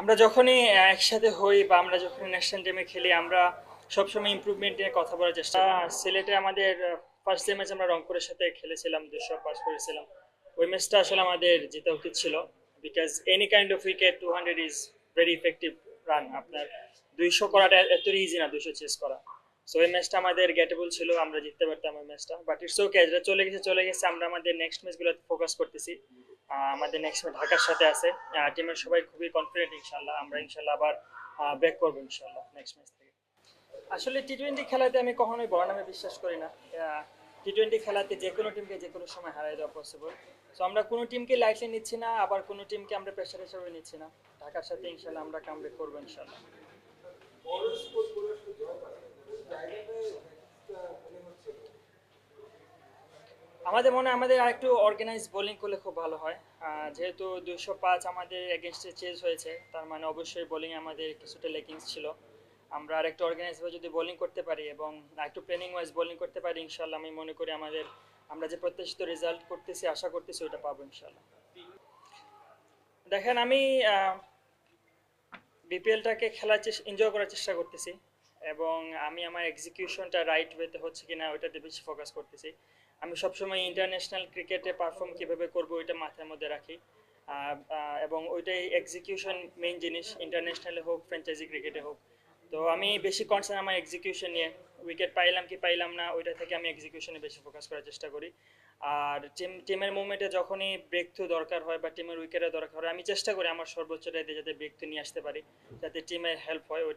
আমরা যখনই একসাথে হই বা আমরা যখন ন্যাশনাল টিমে খেলি, আমরা সবসময় ইম্প্রুভমেন্ট নিয়ে কথা বলার চেষ্টা সিলেটে আমাদের ফার্স্ট যে ম্যাচ আমরা রংপুরের সাথে খেলেছিলাম, দুশো পাস করেছিলাম। ওই ম্যাচটা আসলে আমাদের জেতা উচিত ছিল because any kind of wicket two hundred is very effective run আপনার দুইশো করাটা এত ইজি না, দুইশো চেস করা। সো এই ম্যাচটা আমাদের গেটেবল ছিল, আমরা জিততে পারতাম ওই ম্যাচটা বাট ইটস ওকে যেটা চলে গেছে চলে গেছে, আমরা আমাদের নেক্সট ম্যাচগুলোতে ফোকাস করতেছি। আমাদের নেক্সট ম্যাচ ঢাকার সাথে আছে। টিমের সবাই খুবই কনফিডেন্ট ইনশাল্লাহ আমরা ইনশাল্লাহ আবার ব্যাক করব ইনশাল্লাহ নেক্সট ম্যাচ থেকে। আসলে টি টোয়েন্টি খেলাতে আমি কখনোই বড় নামে বিশ্বাস করি না। টি টোয়েন্টি খেলাতে যে কোনো টিমকে যে কোনো সময় হারাই দেওয়া পসিবল সো আমরা কোনো টিমকে লাইটলি নিচ্ছি না, আবার কোনো টিমকে আমরা প্রেশার হিসাবে নিচ্ছি না। ঢাকার সাথে ইনশাল্লাহ আমরা কামব্যাক করব ইনশাল্লাহ আমাদের মনে হয় আমাদের আরেকটু অর্গানাইজ বোলিং করলে খুব ভালো হয়। যেহেতু দুশো পাঁচ আমাদের এগেনস্টে চেঞ্জ হয়েছে, তার মানে অবশ্যই বোলিং আমাদের কিছুটা লেকিংস ছিল। আমরা আরেকটু অর্গানাইজভাবে যদি বোলিং করতে পারি এবং একটু প্ল্যানিং ওয়াইজ বোলিং করতে পারি ইনশাল্লাহ আমি মনে করি আমাদের, আমরা যে প্রত্যাশিত রেজাল্ট করতেছি, আশা করতেছি ওটা পাবো ইনশাল্লাহ দেখেন আমি বিপিএলটাকে খেলার চেষ্টা এনজয় করার চেষ্টা করতেছি। এবং আমি আমার এক্সিকিউশনটা রাইট ওয়েতে হচ্ছে কিনা ওইটাতে বেশি ফোকাস করতেছি। আমি সবসময় ইন্টারন্যাশনাল ক্রিকেটে পারফর্ম কীভাবে করব ওইটা মাথার মধ্যে রাখি। এবং ওইটাই এক্সিকিউশন মেইন জিনিস ইন্টারন্যাশনালে হোক ফ্র্যাঞ্চাইজি ক্রিকেটে হোক। তো আমি বেশি কনসার্ন আমার এক্সিকিউশন নিয়ে। উইকেট পাইলাম কি পাইলাম না, ওইটা থেকে আমি এক্সিকিউশনে বেশি ফোকাস করার চেষ্টা করি। আর টিম টিমের মুভমেন্টে যখনই ব্রেক থ্রু দরকার হয় বা টিমের উইকেটের দরকার হয়, আমি চেষ্টা করি আমার সর্বোচ্চটা দিয়ে যাতে ব্রেক থ্রু নিয়ে আসতে পারি, যাতে টিমের হেল্প হয়, ওইটা